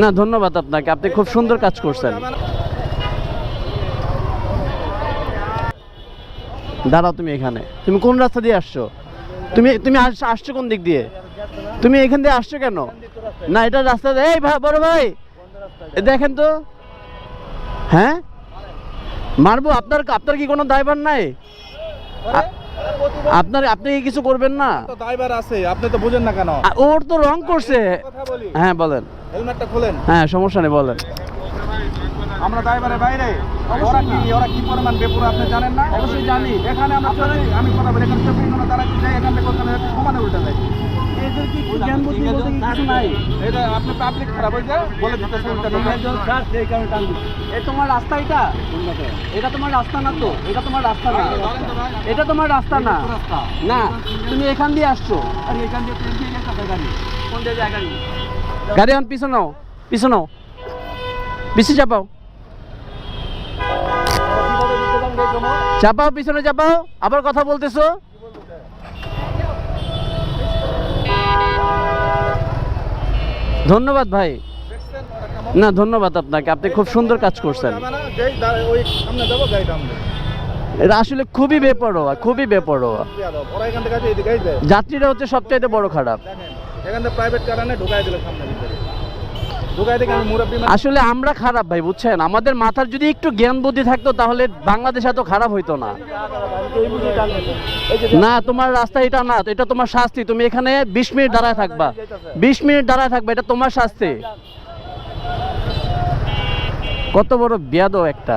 না ধন্যবাদ আপনাকে। আপনি খুব সুন্দর কাজ করছেন। দাঁড়াও তুমি এখানে। তুমি কোন রাস্তা দিয়ে আসছো? তুমি তুমি আসছো কোন দিক দিয়ে? তুমি এখান দিয়ে আসছো কেন? না এটা রাস্তা এই ভাই বড় ভাই! দেখেন তো। হ্যাঁ? মারবো? আপনার আপনার কি কোনো দায়ভার নাই? আপনার আপনি কি কিছু করবেন না? ড্রাইভার আছে আপনি তো বুঝেন না কেন। ওর তো রং করছে। হ্যাঁ বলেন। হেলমেটটা খোলেন? হ্যাঁ সমস্যা নেই বলেন। আমরা ড্রাইভারের বাইরে ওরা কি ওরা কি পরিমাণ বেপুরা আপনি জানেন না? অবশ্যই জানি। এখানে আমরা চলে আমি কথা বলি এখানে চব্বিশ ঘণ্টা তারা কি যায় এখান থেকে ওখানে সমানে উল্টা যায়। এদের কি জ্ঞান বুদ্ধি বলতে কিছু নাই? এটা আপনি পাবলিক খারাপ হয়ে যায় বলে দিতেছে উল্টা এ তোমার রাস্তা এটা? এটা তোমার রাস্তা না তো? এটা তোমার রাস্তা না? এটা তোমার রাস্তা না? না তুমি এখান দিয়ে আসছো। গাড়ি আন পিছনে নাও পিছনে নাও পিছু চাপাও চাপাও পিছনে চাপাও আবার কথা বলতেছো? ধন্যবাদ ভাই। না, ধন্যবাদ আপনাকে। আপনি খুব সুন্দর কাজ করছেন। এটা আসলে খুবই বেপরোয়া খুবই বেপরোয়া। এখান যাত্রীরা হচ্ছে সবচাইতে বড় খারাপ। প্রাইভেট ঢুকাই দিল সামনে মানুষ আসলে আমরা খারাপ ভাই, বুঝছেন? আমাদের মাথার যদি একটু জ্ঞান বুদ্ধি থাকতো, তাহলে বাংলাদেশ এত খারাপ হইতো না। না, তোমার রাস্তা এটা না, এটা তোমার শাস্তি। তুমি এখানে বিশ মিনিট দাঁড়ায় থাকবা। বিশ মিনিট দাঁড়ায় থাকবা, এটা তোমার শাস্তি। কত বড় বেয়াদো একটা।